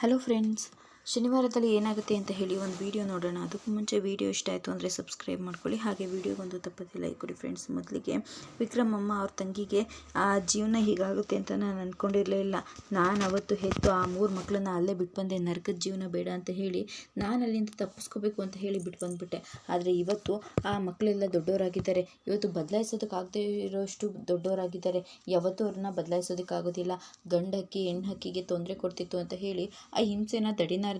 Hello friends ಶನಿವಾರದಲ್ಲಿ ಏನಾಗುತ್ತೆ ಅಂತ ಹೇಳಿ ಒಂದು ವಿಡಿಯೋ ನೋಡೋಣ. ಅದಕ್ಕೂ ಮುಂಚೆ ವಿಡಿಯೋ ಇಷ್ಟ ಆಯಿತು ಅಂದರೆ ಸಬ್ಸ್ಕ್ರೈಬ್ ಮಾಡ್ಕೊಳ್ಳಿ. ಹಾಗೆ ವಿಡಿಯೋಗೊಂದು ತಪ್ಪದೆ ಲೈಕ್ ಕೊಡಿ ಫ್ರೆಂಡ್ಸ್ ಮೊದಲಿಗೆ ವಿಕ್ರಮ್ ಅಮ್ಮ ಅವ್ರ ತಂಗಿಗೆ, ಆ, ಜೀವನ ಹೀಗಾಗುತ್ತೆ ಅಂತ ನಾನು ಅಂದ್ಕೊಂಡಿರಲೇ ಇಲ್ಲ. ನಾನು ಅವತ್ತು ಹೆತ್ತು ಆ ಮೂರು ಮಕ್ಕಳನ್ನ ಅಲ್ಲೇ ಬಿಟ್ಟು ಬಂದೆ. ನರಕದ ಜೀವನ ಬೇಡ ಅಂತ ಹೇಳಿ ನಾನು ಅಲ್ಲಿಂದ ತಪ್ಪಿಸ್ಕೋಬೇಕು ಅಂತ ಹೇಳಿ ಬಿಟ್ಟು ಬಂದುಬಿಟ್ಟೆ. ಆದರೆ ಇವತ್ತು ಆ ಮಕ್ಕಳೆಲ್ಲ ದೊಡ್ಡವರಾಗಿದ್ದಾರೆ. ಇವತ್ತು ಬದಲಾಯಿಸೋದಕ್ಕಾಗದೇ ಇರೋಷ್ಟು ದೊಡ್ಡವರಾಗಿದ್ದಾರೆ. ಯಾವತ್ತೂ ಅವ್ರನ್ನ ಬದಲಾಯಿಸೋದಕ್ಕಾಗೋದಿಲ್ಲ ಗಂಡಕ್ಕಿ ಹೆಣ್ಣು ಹಕ್ಕಿಗೆ ತೊಂದರೆ ಕೊಡ್ತಿತ್ತು ಅಂತ ಹೇಳಿ ಆ ಹಿಂಸೆನ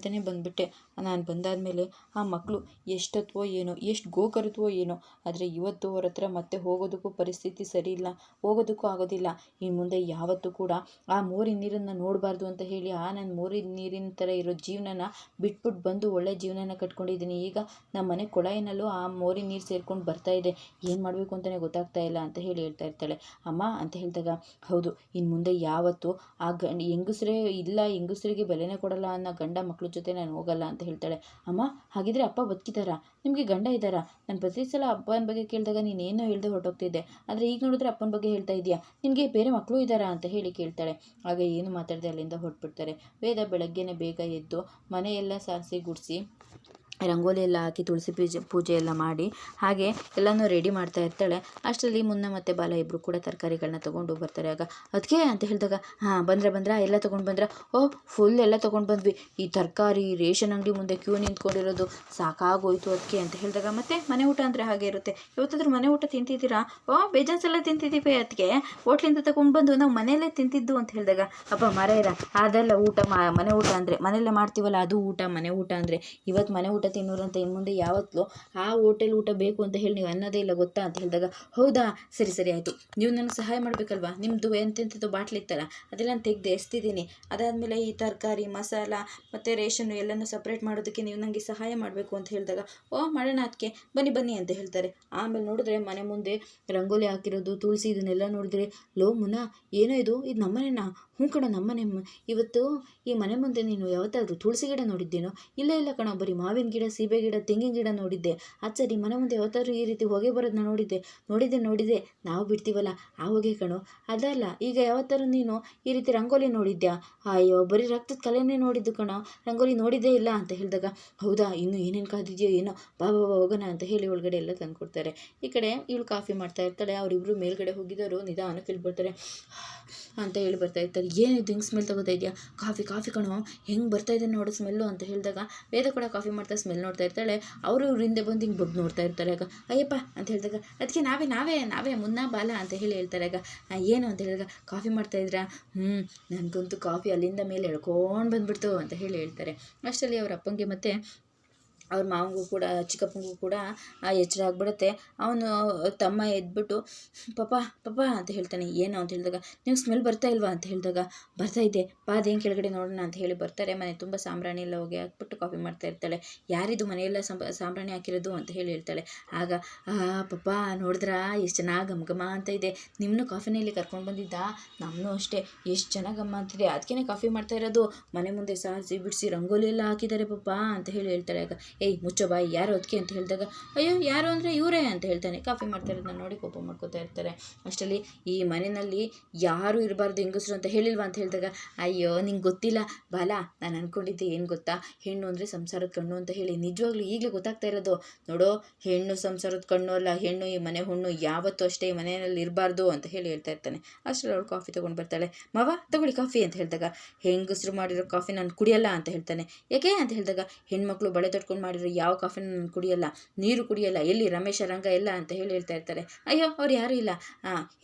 ದಡಿನಾರ್ದೇ ಬಂದುಬಿಟ್ಟೆ. ನಾನು ಬಂದಾದಮೇಲೆ ಆ ಮಕ್ಕಳು ಎಷ್ಟತ್ವೋ ಏನೋ, ಎಷ್ಟು ಗೋಕರತ್ವೋ ಏನೋ, ಆದರೆ ಇವತ್ತು ಅವ್ರ ಹತ್ರ ಮತ್ತೆ ಹೋಗೋದಕ್ಕೂ ಪರಿಸ್ಥಿತಿ ಸರಿ ಇಲ್ಲ, ಹೋಗೋದಕ್ಕೂ ಆಗೋದಿಲ್ಲ. ಇನ್ನು ಮುಂದೆ ಯಾವತ್ತೂ ಕೂಡ ಆ ಮೋರಿನ ನೀರನ್ನು ನೋಡಬಾರ್ದು ಅಂತ ಹೇಳಿ ಆ ನನ್ನ ಮೋರಿನ ನೀರಿನ ಥರ ಇರೋ ಜೀವನನ ಬಿಟ್ಬಿಟ್ಟು ಬಂದು ಒಳ್ಳೆ ಜೀವನನ ಕಟ್ಕೊಂಡಿದ್ದೀನಿ. ಈಗ ನಮ್ಮ ಮನೆ ಕೊಳಾಯಿನಲ್ಲೂ ಆ ಮೋರಿ ನೀರು ಸೇರ್ಕೊಂಡು ಬರ್ತಾ ಇದೆ. ಏನು ಮಾಡಬೇಕು ಅಂತಲೇ ಗೊತ್ತಾಗ್ತಾ ಇಲ್ಲ ಅಂತ ಹೇಳಿ ಹೇಳ್ತಾ ಇರ್ತಾಳೆ. ಅಮ್ಮ, ಅಂತ ಹೇಳಿದಾಗ, ಹೌದು ಇನ್ನು ಮುಂದೆ ಯಾವತ್ತು ಆ ಗಂಡ ಹೆಂಗಸ್ರೇ ಇಲ್ಲ, ಹೆಂಗಸ್ರಿಗೆ ಬೆಲೆನೇ ಕೊಡಲ್ಲ ಅನ್ನೋ ಗಂಡ ಮಕ್ಳ ಜೊತೆ ನಾನು ಹೋಗಲ್ಲ ಅಂತ ಹೇಳ್ತಾಳೆ. ಅಮ್ಮ, ಹಾಗಿದ್ರೆ ಅಪ್ಪ ಬದುಕಿದಾರಾ? ನಿಮಗೆ ಗಂಡ ಇದ್ದಾರಾ ನಾನು ಪ್ರತಿ ಸಲ ಅಪ್ಪನ ಬಗ್ಗೆ ಕೇಳಿದಾಗ ನೀನೇನೋ ಹೇಳ್ದೆ ಹೊರಟೋಗ್ತಿದ್ದೆ. ಆದರೆ ಈಗ ನೋಡಿದ್ರೆ ಅಪ್ಪನ ಬಗ್ಗೆ ಹೇಳ್ತಾ ಇದೆಯಾ? ನಿನಗೆ ಬೇರೆ ಮಕ್ಕಳು ಇದ್ದಾರಾ ಅಂತ ಹೇಳಿ ಕೇಳ್ತಾಳೆ. ಆಗ ಏನು ಮಾತಾಡದೆ ಅಲ್ಲಿಂದ ಹೊರಟ್ಬಿಡ್ತಾರೆ. ವೇದ ಬೆಳಗ್ಗೆನೇ ಬೇಗ ಎದ್ದು ಮನೆಯೆಲ್ಲ ಸಾರಿಸಿ ಗುಡಿಸಿ ರಂಗೋಲಿ ಎಲ್ಲ ಹಾಕಿ ತುಳಸಿ ಪೂಜೆ ಪೂಜೆ ಎಲ್ಲ ಮಾಡಿ ಹಾಗೆ ಎಲ್ಲನೂ ರೆಡಿ ಮಾಡ್ತಾ ಇರ್ತಾಳೆ. ಅಷ್ಟರಲ್ಲಿ ಮುನ್ನ ಮತ್ತು ಬಾಲ ಇಬ್ಬರು ಕೂಡ ತರಕಾರಿಗಳನ್ನ ತೊಗೊಂಡು ಬರ್ತಾರೆ. ಆಗ ಅದಕ್ಕೆ ಅಂತ ಹೇಳಿದಾಗ, ಹಾಂ, ಬಂದ್ರೆ ಬಂದ್ರ, ಎಲ್ಲ ತೊಗೊಂಡು ಬಂದ್ರ. ಓ ಫುಲ್ ಎಲ್ಲ ತೊಗೊಂಡು ಬಂದ್ವಿ. ಈ ತರಕಾರಿ, ರೇಷನ್ ಅಂಗಡಿ ಮುಂದೆ ಕ್ಯೂ ನಿಂತ್ಕೊಂಡಿರೋದು ಸಾಕಾಗೋಯ್ತು ಅದಕ್ಕೆ ಅಂತ ಹೇಳಿದಾಗ, ಮತ್ತೆ ಮನೆ ಊಟ ಅಂದರೆ ಹಾಗೆ ಇರುತ್ತೆ. ಇವತ್ತಾದ್ರೂ ಮನೆ ಊಟ ತಿಂತಿದ್ದೀರಾ? ಓ ಬೇಜನ್ಸ್ ಎಲ್ಲ ತಿಂತಿದ್ದೀವಿ ಅದಕ್ಕೆ ಹೋಟ್ಲಿಂದ ತಗೊಂಡು ಬಂದು ನಾವು ಮನೆಯಲ್ಲೇ ತಿಂತಿದ್ದು. ಅಂತ ಹೇಳಿದಾಗ, ಅಪ್ಪ ಮರ ಇರ ಅದೆಲ್ಲ ಊಟ ಮನೆ ಊಟ ಅಂದರೆ, ಮನೆಯಲ್ಲೇ ಮಾಡ್ತೀವಲ್ಲ, ಅದು ಊಟ, ಮನೆ ಊಟ ಅಂದರೆ ಇವತ್ತು ಮನೆ ಊಟ ತಿನ್ನೋರಂತ ಇನ್ನು ಮುಂದೆ ಯಾವತ್ತೂ ಆ ಹೋಟೆಲ್ ಊಟ ಬೇಕು ಅಂತ ಹೇಳಿ ನೀವು ಅನ್ನೋದೇ ಇಲ್ಲ, ಗೊತ್ತಾ ಅಂತ ಹೇಳಿದಾಗ, ಹೌದಾ? ಸರಿ ಸರಿ, ಆಯಿತು. ನೀವು ನನಗೆ ಸಹಾಯ ಮಾಡಬೇಕಲ್ವಾ? ನಿಮ್ಮದು ಎಂತೆಂಥದ್ದು ಬಾಟ್ಲಿ ಇತ್ತಲ್ಲ, ಅದೆಲ್ಲ ತೆಗೆದು ಎಸ್ತಿದ್ದೀನಿ. ಅದಾದಮೇಲೆ ಈ ತರಕಾರಿ, ಮಸಾಲ ಮತ್ತು ರೇಷನ್ನು ಎಲ್ಲನೂ ಸಪ್ರೇಟ್ ಮಾಡೋದಕ್ಕೆ ನೀವು ನನಗೆ ಸಹಾಯ ಮಾಡಬೇಕು ಅಂತ ಹೇಳಿದಾಗ, ಓ, ಮಾಡೋಣ ಅದಕ್ಕೆ. ಬನ್ನಿ ಬನ್ನಿ ಅಂತ ಹೇಳ್ತಾರೆ. ಆಮೇಲೆ ನೋಡಿದ್ರೆ ಮನೆ ಮುಂದೆ ರಂಗೋಲಿ ಹಾಕಿರೋದು, ತುಳಸಿ ಇದನ್ನೆಲ್ಲ ನೋಡಿದ್ರೆ, ಲೋ ಮುನ, ಏನೋ ಇದು? ಇದು ನಮ್ಮನೆನಾ? ಹ್ಞೂ ಕಣ, ನಮ್ಮನೆ ಇವತ್ತು ಈ ಮನೆ ಮುಂದೆ ನೀನು ಯಾವತ್ತಾದರೂ ತುಳಸಿ ಗಿಡ ನೋಡಿದ್ದೇನೋ? ಇಲ್ಲ ಇಲ್ಲ ಕಣ, ಬರೀ ಮಾವಿನ ಗಿಡ ಸೀಬೆ ಗಿಡ, ತೆಂಗಿನ ಗಿಡ ನೋಡಿದ್ದೆ. ಅಚ್ಚರಿ ಸರಿ ಮನೆ ಮುಂದೆ ಯಾವತ್ತಾದ್ರೂ ಈ ರೀತಿ ಹೊಗೆ ಬರೋದನ್ನ ನೋಡಿದ್ದೆ. ನೋಡಿದ್ದೆ ನೋಡಿದ್ದೆ. ನಾವು ಬಿಡ್ತೀವಲ್ಲ, ಆ ಹೊಗೆ ಕಣೋ. ಅದಲ್ಲ, ಈಗ ಯಾವತ್ತಾರು ನೀನು ಈ ರೀತಿ ರಂಗೋಲಿ ನೋಡಿದ್ಯಾ? ಅಯ್ಯೋ, ಬರೀ ರಕ್ತದ ಕಲೆನೇ ನೋಡಿದ್ದು ಕಣ. ರಂಗೋಲಿ ನೋಡಿದ್ದೇ ಇಲ್ಲ ಅಂತ ಹೇಳಿದಾಗ, ಹೌದಾ, ಇನ್ನು ಏನೇನು ಕಾದಿದೆಯೋ ಏನೋ? ಬಾ ಬಾ ಹೋಗೋಣ ಅಂತ ಹೇಳಿ ಒಳಗಡೆ ಎಲ್ಲ ತಂದುಕೊಡ್ತಾರೆ. ಈ ಕಡೆ ಇವಳು ಕಾಫಿ ಮಾಡ್ತಾ ಇರ್ತಾಳೆ ಅವರಿಬ್ಬರು ಮೇಲ್ಗಡೆ ಹೋಗಿದವರು ನಿಧಾನಕ್ಕೆ ಇಲ್ಲಿ ಅಂತ ಹೇಳಿ ಬರ್ತಾ ಇರ್ತಾರೆ. ಏನಿದು ಹಿಂಗೆ ಸ್ಮೆಲ್ ತಗೋತಾ ಇದೆಯಾ? ಕಾಫಿ ಕಾಫಿ ಕಣೋ. ಹೆಂಗೆ ಬರ್ತಾ ಇದೆ ನೋಡು ಸ್ಮೆಲ್ಲು ಅಂತ ಹೇಳಿದಾಗ, ವೇದ ಕೂಡ ಕಾಫಿ ಮಾಡ್ತಾ ನೋಡ್ತಾ ಇರ್ತಾಳೆ, ಅವರು ಇವ್ರ ಹಿಂದೆ ಬಂದು ಹಿಂಗೆ ಬಗ್ಗಿ ನೋಡ್ತಾ ಇರ್ತಾರೆ. ಆಗ, ಅಯ್ಯಪ್ಪ, ಅಂತ ಹೇಳಿದಾಗ ಅದಕ್ಕೆ ನಾವೇ ನಾವೇ ನಾವೇ ಮುನ್ನ ಬಾಲ, ಅಂತ ಹೇಳಿ ಹೇಳ್ತಾರೆ. ಆಗ ಏನು? ಅಂತ ಹೇಳಿದಾಗ, ಕಾಫಿ ಮಾಡ್ತಾ ಇದ್ರಾ? ಹ್ಞೂ ನನಗಂತೂ ಕಾಫಿ ಅಲ್ಲಿಂದ ಮೇಲೆ ಎಳ್ಕೊಂಡು ಬಂದ್ಬಿಡ್ತು, ಅಂತ ಹೇಳಿ ಹೇಳ್ತಾರೆ. ಅಷ್ಟರಲ್ಲಿ ಅವ್ರ ಅಪ್ಪಂಗೆ ಮತ್ತೆ ಅವ್ರ ಮಾವಂಗೂ ಕೂಡ, ಚಿಕ್ಕಪ್ಪನಿಗೂ ಕೂಡ ಎಚ್ಚರ ಆಗಿಬಿಡುತ್ತೆ. ಅವನು ತಮ್ಮ ಎದ್ಬಿಟ್ಟು, ಪಪ್ಪ ಪಪ್ಪ ಅಂತ ಹೇಳ್ತಾನೆ. ಏನು ಅಂತ ಹೇಳಿದಾಗ, ನೀವು ಸ್ಮೆಲ್ ಬರ್ತಾ ಇಲ್ವಾ ಅಂತ ಹೇಳಿದಾಗ, ಬರ್ತಾ ಇದೆ. ಬಾ, ಅದೇನು ಕೆಳಗಡೆ ನೋಡೋಣ ಅಂತ ಹೇಳಿ ಬರ್ತಾರೆ. ಮನೆ ತುಂಬ ಸಾಂಬ್ರಾಣಿ ಎಲ್ಲ ಹೋಗಿ ಹಾಕ್ಬಿಟ್ಟು ಕಾಫಿ ಮಾಡ್ತಾ ಇರ್ತಾಳೆ. ಯಾರಿದು ಮನೆಯೆಲ್ಲ ಸಂಬ, ಸಾಂಬ್ರಾಣಿ ಹಾಕಿರೋದು ಅಂತ ಹೇಳಿ ಹೇಳ್ತಾಳೆ. ಆಗ ಪಪ್ಪ, ನೋಡಿದ್ರಾ? ಎಷ್ಟು ಚೆನ್ನಾಗಿ ಗಮಗಮ ಅಂತ ಇದೆ. ನಿಮ್ಮನ್ನು ಕಾಫಿನಲ್ಲಿ ಕರ್ಕೊಂಡು ಬಂದಿದ್ದ? ನಮ್ಮನ್ನು ಅಷ್ಟೇ. ಎಷ್ಟು ಚೆನ್ನಾಗಿ ಗಮ್ಮ ಅಂತಿದೆ. ಅದಕ್ಕೇ ಕಾಫಿ ಮಾಡ್ತಾ ಇರೋದು. ಮನೆ ಮುಂದೆ ಸಾರಿಸಿ, ಬಿಡಿಸಿ, ರಂಗೋಲಿ ಎಲ್ಲ ಹಾಕಿದ್ದಾರೆ ಪಪ್ಪ ಅಂತ ಹೇಳಿ ಹೇಳ್ತಾಳೆ. ಆಗ ಏಯ್, ಮುಚ್ಚೋ ಬಾಯಿ, ಯಾರು ಅದಕ್ಕೆ ಅಂತ ಹೇಳಿದಾಗ, ಅಯ್ಯೋ, ಯಾರು ಅಂದರೆ ಇವರೇ ಅಂತ ಹೇಳ್ತಾನೆ. ಕಾಫಿ ಮಾಡ್ತಾ ಇರೋದನ್ನ ನೋಡಿ ಕೋಪ ಮಾಡ್ಕೋತಾ ಇರ್ತಾರೆ. ಅಷ್ಟರಲ್ಲಿ ಈ ಮನೆಯಲ್ಲಿ ಯಾರು ಇರಬಾರ್ದು, ಹೆಂಗಸರು ಅಂತ ಹೇಳಿಲ್ವಾ ಅಂತ ಹೇಳಿದಾಗ, ಅಯ್ಯೋ, ನಿಂಗೆ ಗೊತ್ತಿಲ್ಲ. ಬಾಲ, ನಾನು ಅಂದ್ಕೊಂಡಿದ್ದೆ ಏನು ಗೊತ್ತಾ? ಹೆಣ್ಣು ಅಂದರೆ ಸಂಸಾರದ ಕಣ್ಣು ಅಂತ ಹೇಳಿ, ನಿಜವಾಗ್ಲೂ ಈಗಲೇ ಗೊತ್ತಾಗ್ತಾ ಇರೋದು. ನೋಡೋ, ಹೆಣ್ಣು ಸಂಸಾರದ ಕಣ್ಣು ಅಲ್ಲ, ಹೆಣ್ಣು ಈ ಮನೆ ಹುಣ್ಣು ಯಾವತ್ತೂ ಅಷ್ಟೇ ಮನೆಯಲ್ಲಿ ಇರಬಾರ್ದು ಅಂತ ಹೇಳಿ ಹೇಳ್ತಾ ಇರ್ತಾನೆ. ಅಷ್ಟರಲ್ಲಿ ಅವಳು ಕಾಫಿ ತೊಗೊಂಡು ಬರ್ತಾಳೆ. ಮಾವ, ತಗೊಳ್ಳಿ ಕಾಫಿ ಅಂತ ಹೇಳಿದಾಗ, ಹೆಂಗಸರು ಮಾಡಿರೋ ಕಾಫಿ ನಾನು ಕುಡಿಯಲ್ಲ ಅಂತ ಹೇಳ್ತಾನೆ. ಯಾಕೆ? ಅಂತ ಹೇಳಿದಾಗ, ಹೆಣ್ಮಕ್ಳು ಬಳೆ ತೊಟ್ಕೊಂಡು ಮಾಡಿರೋ ಯಾವ ಕಾಫಿನ ಕುಡಿಯಲ್ಲ, ನೀರು ಕುಡಿಯಲ್ಲ, ಎಲ್ಲಿ ರಮೇಶ ರಂಗ ಎಲ್ಲ ಅಂತ ಹೇಳಿ ಹೇಳ್ತಾ ಇರ್ತಾರೆ. ಅಯ್ಯೋ, ಅವ್ರು ಯಾರೂ ಇಲ್ಲ.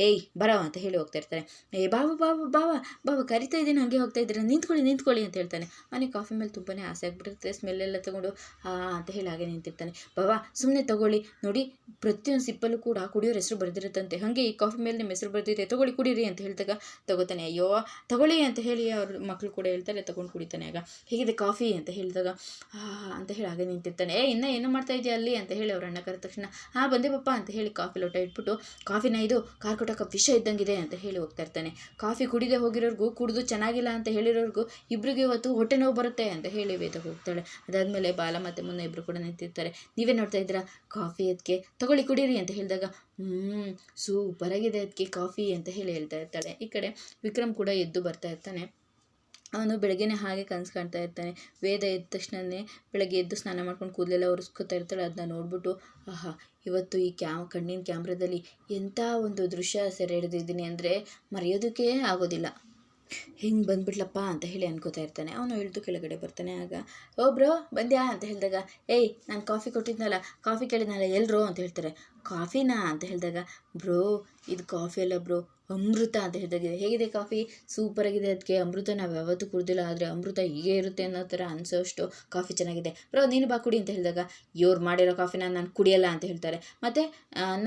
ಏಯ್, ಬರವ ಅಂತ ಹೇಳಿ ಹೋಗ್ತಾ ಇರ್ತಾರೆ. ಏ ಬಾವ ಬಾವ ಬಾವ ಬಾವ ಕರಿತಾ ಇದ್ದೀನಿ, ಹಂಗೆ ಹೋಗ್ತಾ ಇದ್ದೀರಾ? ನಿಂತ್ಕೊಳ್ಳಿ ನಿಂತ್ಕೊಳ್ಳಿ ಅಂತ ಹೇಳ್ತಾನೆ. ಅವನಿಗೆ ಕಾಫಿ ಮೇಲೆ ತುಂಬಾ ಆಸೆ ಆಗಿಬಿಟ್ಟಿರುತ್ತೆ. ಸ್ಮೆಲ್ಲೆಲ್ಲ ತಗೊಂಡು ಹಾ ಅಂತ ಹೇಳಿ ಹಾಗೆ ನಿಂತಿರ್ತಾನೆ. ಬಾವ ಸುಮ್ಮನೆ ತಗೊಳ್ಳಿ. ನೋಡಿ, ಪ್ರತಿಯೊಂದು ಸಿಪ್ಪಲ್ಲೂ ಕೂಡ ಕುಡಿಯೋರು ಹೆಸರು ಬರೆದಿರುತ್ತಂತೆ. ಹಾಗೆ ಈ ಕಾಫಿ ಮೇಲೆ ನಿಮ್ಮ ಹೆಸರು ಬರೆದಿದೆ, ತಗೊಳ್ಳಿ, ಕುಡೀರಿ ಅಂತ ಹೇಳಿದಾಗ ತಗೋತಾನೆ. ಅಯ್ಯೋ, ತಗೊಳ್ಳಿ ಅಂತ ಹೇಳಿ ಅವ್ರ ಮಕ್ಕಳು ಕೂಡ ಹೇಳ್ತಾರೆ, ತಗೊಂಡು ಕುಡಿತಾನೆ ಆಗ. ಹೇಗಿದೆ ಕಾಫಿ ಅಂತ ಹೇಳಿದಾಗ ಅಂತ ಹೇಳಿ ಹಾಗೆ ನಿಂತಿರ್ತಾನೆ ಏ, ಇನ್ನೂ ಏನು ಮಾಡ್ತಾ ಇದೆಯಾ ಅಲ್ಲಿ? ಅಂತ ಹೇಳಿ ಅವರನ್ನ ಅಣ್ಣ ಕರೆದ ತಕ್ಷಣ, ಹಾಂ, ಬಂದೆ ಪಪ್ಪ, ಅಂತ ಹೇಳಿ ಕಾಫಿ ಲೋಟ ಇಟ್ಬಿಟ್ಟು, ಕಾಫಿನ ಇದು, ಕಾರ್ಕೊಟ ಕಪ್ ವಿಷ ಇದ್ದಂಗಿದೆ, ಅಂತ ಹೇಳಿ ಹೋಗ್ತಾ ಇರ್ತಾನೆ. ಕಾಫಿ ಕುಡಿದೇ ಹೋಗಿರೋರ್ಗು, ಕುಡಿದು ಚೆನ್ನಾಗಿಲ್ಲ ಅಂತ ಹೇಳಿರೋರ್ಗು ಇಬ್ಬರಿಗೆ ಇವತ್ತು ಹೊಟ್ಟೆ ನೋವು ಬರುತ್ತೆ ಅಂತ ಹೇಳಿ ವೇದ ಹೋಗ್ತಾಳೆ. ಅದಾದಮೇಲೆ ಬಾಲ ಮತ್ತೆ ಮುನ್ನ ಇಬ್ಬರು ಕೂಡ ನಿಂತಿರ್ತಾರೆ. ನೀವೇ ನೋಡ್ತಾ ಇದ್ದೀರಾ? ಕಾಫಿ ಅದಕ್ಕೆ ತಗೊಳ್ಳಿ ಕುಡೀರಿ, ಅಂತ ಹೇಳಿದಾಗ ಹ್ಞೂ ಸೂಪರಾಗಿದೆ ಅದಕ್ಕೆ ಕಾಫಿ, ಅಂತ ಹೇಳಿ ಹೇಳ್ತಾ ಇರ್ತಾಳೆ. ಈ ಕಡೆ ವಿಕ್ರಮ್ ಕೂಡ ಎದ್ದು ಬರ್ತಾ ಇರ್ತಾನೆ. ಅವನು ಬೆಳಗ್ಗೆನೇ ಹಾಗೆ ಕನಸು ಕಾಣ್ತಾ ಇರ್ತಾನೆ. ವೇದ ಎದ್ದ ತಕ್ಷಣವೇ ಬೆಳಗ್ಗೆ ಎದ್ದು ಸ್ನಾನ ಮಾಡ್ಕೊಂಡು ಕೂದಲೆಲ್ಲ ಒರೆಸ್ಕೊತಾ ಇರ್ತಾಳೆ. ಅದನ್ನ ನೋಡ್ಬಿಟ್ಟು, ಆಹಾ, ಇವತ್ತು ಈ ಕ್ಯಾಮ್ ಕಣ್ಣಿನ ಕ್ಯಾಮ್ರಾದಲ್ಲಿ ಎಂಥ ಒಂದು ದೃಶ್ಯ ಸೆರೆ ಹಿಡಿದಿದ್ದೀನಿ ಅಂದರೆ ಮರೆಯೋದಕ್ಕೆ ಆಗೋದಿಲ್ಲ. ಹಿಂಗೆ ಬಂದ್ಬಿಟ್ಲಪ್ಪ ಅಂತ ಹೇಳಿ ಅನ್ಕೋತಾ ಇರ್ತಾನೆ. ಅವನು ಇಳಿದು ಕೆಳಗಡೆ ಬರ್ತಾನೆ. ಆಗ, ಓ ಬ್ರೋ, ಬಂದ್ಯಾ? ಅಂತ ಹೇಳಿದಾಗ, ಏಯ್, ನಾನು ಕಾಫಿ ಕೊಟ್ಟಿದ್ನಲ್ಲ, ಕಾಫಿ ಕೇಳಿದ್ನಲ್ಲ ಎಲ್ಲರೂ ಅಂತ ಹೇಳ್ತಾರೆ. ಕಾಫಿನಾ? ಅಂತ ಹೇಳಿದಾಗ, ಬ್ರೋ, ಇದು ಕಾಫಿ ಅಲ್ಲ ಬ್ರೋ ಅಮೃತ ಅಂತ ಹೇಳಿದಾಗ ಹೇಗಿದೆ ಕಾಫಿ? ಸೂಪರಾಗಿದೆ ಅದಕ್ಕೆ ಅಮೃತ ನಾವು ಯಾವತ್ತೂ ಕುಡ್ದಿಲ್ಲ. ಆದರೆ ಅಮೃತ ಹೀಗೆ ಇರುತ್ತೆ ಅನ್ನೋ ಥರ ಅನಿಸೋಷ್ಟು ಕಾಫಿ ಚೆನ್ನಾಗಿದೆ. ಬ್ರೋ, ನೀನು ಬಾ ಕುಡಿ ಅಂತ ಹೇಳಿದಾಗ, ಇವ್ರು ಮಾಡಿರೋ ಕಾಫಿನ ನಾನು ಕುಡಿಯಲ್ಲ ಅಂತ ಹೇಳ್ತಾರೆ. ಮತ್ತು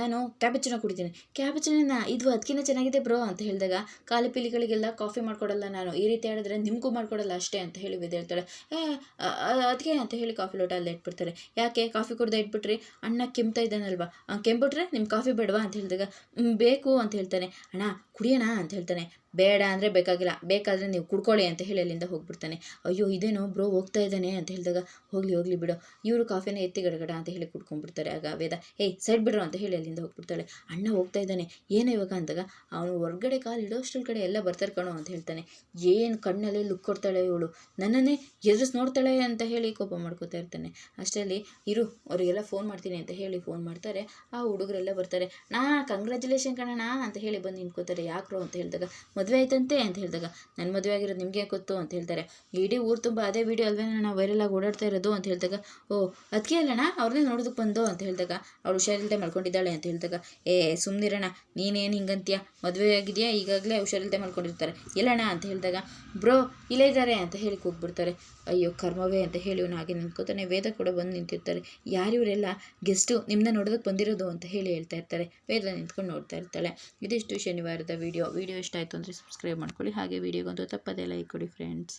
ನಾನು ಕ್ಯಾಬಚನ ಕುಡಿತೀನಿ. ಕ್ಯಾಪಚಿನ ಇದು ಅದಕ್ಕಿಂತ ಚೆನ್ನಾಗಿದೆ ಬ್ರೋ ಅಂತ ಹೇಳಿದಾಗ ಕಾಲು ಪೀಲಿಗಳಿಗೆಲ್ಲ ಕಾಫಿ ಮಾಡಿಕೊಡಲ್ಲ ನಾನು. ಈ ರೀತಿ ಹೇಳಿದ್ರೆ ನಿಮಗೂ ಮಾಡಿಕೊಡಲ್ಲ ಅಷ್ಟೇ ಅಂತ ಹೇಳಿ ವಿದ್ಯೆ ಹೇಳ್ತಾಳೆ ಅದಕ್ಕೆ ಅಂತ ಹೇಳಿ ಕಾಫಿ ಲೋಟ ಅಲ್ಲಿ ಇಟ್ಬಿಡ್ತಾರೆ. ಯಾಕೆ? ಕಾಫಿ ಕುಡ್ದು ಇಟ್ಬಿಟ್ರಿ? ಅಣ್ಣ ಕೆಮ್ತಾ ಇದ್ದಾನಲ್ವಾ? ಕೆಂಬಿಟ್ರೆ ನಿಮ್ಮ ಕಾಫಿ ಬೇಡವಾ ಅಂತ ಹೇಳಿದಾಗ ಬೇಕು ಅಂತ ಹೇಳ್ತಾನೆ. ಅಣ್ಣ ಕುಡಿಯೋಣ ಅಂತ ಹೇಳ್ತಾನೆ ಬೇಡ ಅಂದರೆ ಬೇಕಾಗಿಲ್ಲ, ಬೇಕಾದರೆ ನೀವು ಕುಡ್ಕೊಳ್ಳಿ ಅಂತ ಹೇಳಿ ಅಲ್ಲಿಂದ ಹೋಗ್ಬಿಡ್ತಾನೆ. ಅಯ್ಯೋ, ಇದೇನೋ ಬ್ರೋ ಹೋಗ್ತಾ ಇದ್ದಾನೆ ಅಂತ ಹೇಳಿದಾಗ, ಹೋಗಲಿ ಹೋಗಲಿ ಬಿಡು. ಇವರು ಕಾಫಿನ ಎತ್ತಿ ಗಡಗಡ ಅಂತ ಹೇಳಿ ಕುಡ್ಕೊಂಡ್ಬಿಡ್ತಾರೆ ಆಗ ವೇದ. ಏಯ್ ಸೈಡ್ ಬಿಡ್ರು ಅಂತ ಹೇಳಿ ಅಲ್ಲಿಂದ ಹೋಗ್ಬಿಡ್ತಾಳೆ. ಅಣ್ಣ ಹೋಗ್ತಾ ಇದ್ದಾನೆ. ಏನೋ ಇವಾಗ ಅಂದಾಗ, ಅವನು ಹೊರಗಡೆ ಕಾಲು ಇಡೋಷ್ಟ್ರ ಕಡೆ ಎಲ್ಲ ಬರ್ತಾರೆ ಕಣೋ ಅಂತ ಹೇಳ್ತಾನೆ. ಏನು ಕಣ್ಣಲ್ಲಿ ಲುಕ್ ಕೊಡ್ತಾಳೆ ಇವಳು. ನನ್ನನ್ನೇ ಎದುರಿಸ್ ನೋಡ್ತಾಳೆ ಅಂತ ಹೇಳಿ ಕೋಪ ಮಾಡ್ಕೋತಾ ಇರ್ತಾನೆ. ಅಷ್ಟರಲ್ಲಿ ಇರು, ಅವರಿಗೆಲ್ಲ ಫೋನ್ ಮಾಡ್ತೀನಿ ಅಂತ ಹೇಳಿ ಫೋನ್ ಮಾಡ್ತಾರೆ. ಆ ಹುಡುಗರೆಲ್ಲ ಬರ್ತಾರೆ. ನಾ ಕಂಗ್ರ್ಯಾಚುಲೇಷನ್ ಕಣಣ್ಣ ಅಂತ ಹೇಳಿ ಬಂದು ನಿಂತ್ಕೋತಾರೆ. ಯಾಕ್ರೋ ಅಂತ ಹೇಳಿದಾಗ ಮದುವೆ ಆಯ್ತಂತೆ ಅಂತ ಹೇಳಿದಾಗ ನನ್ನ ಮದುವೆ ಆಗಿರೋದು ನಿಮಗೆ ಗೊತ್ತು? ಅಂತ ಹೇಳ್ತಾರೆ. ಇಡೀ ಊರು ತುಂಬ ಅದೇ ವಿಡಿಯೋ ಅಲ್ವೇನ ವೈರಲ್ ಆಗಿ ಓಡಾಡ್ತಾ ಇರೋದು ಅಂತ ಹೇಳಿದಾಗ, ಓ ಅದಕ್ಕೆ ಅಲ್ಲಣ್ಣ? ಅವ್ರನ್ನೇ ನೋಡೋದಕ್ಕೆ ಬಂದು? ಅಂತ ಹೇಳಿದಾಗ, ಅವಳು ಹುಷಾರಿಲ್ಲದೆ ಮಾಡ್ಕೊಂಡಿದ್ದಾಳೆ ಅಂತ ಹೇಳಿದಾಗ, ಏ ಸುಮ್ಮನಿರೋಣ ನೀನೇನು ಹಿಂಗಂತೀಯ? ಮದುವೆ ಆಗಿದೆಯಾ? ಈಗಾಗಲೇ ಹುಷಾರಿಲ್ಲದೆ ಮಾಡ್ಕೊಂಡಿರ್ತಾರೆ ಇಲ್ಲಣ್ಣ? ಅಂತ ಹೇಳಿದಾಗ, ಬ್ರೋ, ಇಲ್ಲೇ ಇದ್ದಾರೆ ಅಂತ ಹೇಳಿ ಕೂಗ್ಬಿಡ್ತಾರೆ. ಅಯ್ಯೋ, ಕರ್ಮವೇ ಅಂತ ಹೇಳಿ ಇವನು ಹಾಗೆ ನಿಂತ್ಕೋತಾನೆ ವೇದ ಕೂಡ ಬಂದು ನಿಂತಿರ್ತಾರೆ. ಯಾರಿವರೆಲ್ಲ ಗೆಸ್ಟು ನಿಮ್ಮನ್ನ ನೋಡೋದಕ್ಕೆ ಬಂದಿರೋದು ಅಂತ ಹೇಳಿ ಹೇಳ್ತಾ ಇರ್ತಾರೆ. ವೇದ ನಿಂತ್ಕೊಂಡು ನೋಡ್ತಾ ಇರ್ತಾಳೆ. ಇದಿಷ್ಟು ಶನಿವಾರದ ವಿಡಿಯೋ ವಿಡಿಯೋ ಇಷ್ಟ ಆಯಿತು ಅಂದರೆ ಸಬ್ಸ್ಕ್ರೈಬ್ ಮಾಡ್ಕೊಳ್ಳಿ. ಹಾಗೆ ವಿಡಿಯೋಗೊಂದು ತಪ್ಪದೇ ಲೈಕ್ ಕೊಡಿ ಫ್ರೆಂಡ್ಸ್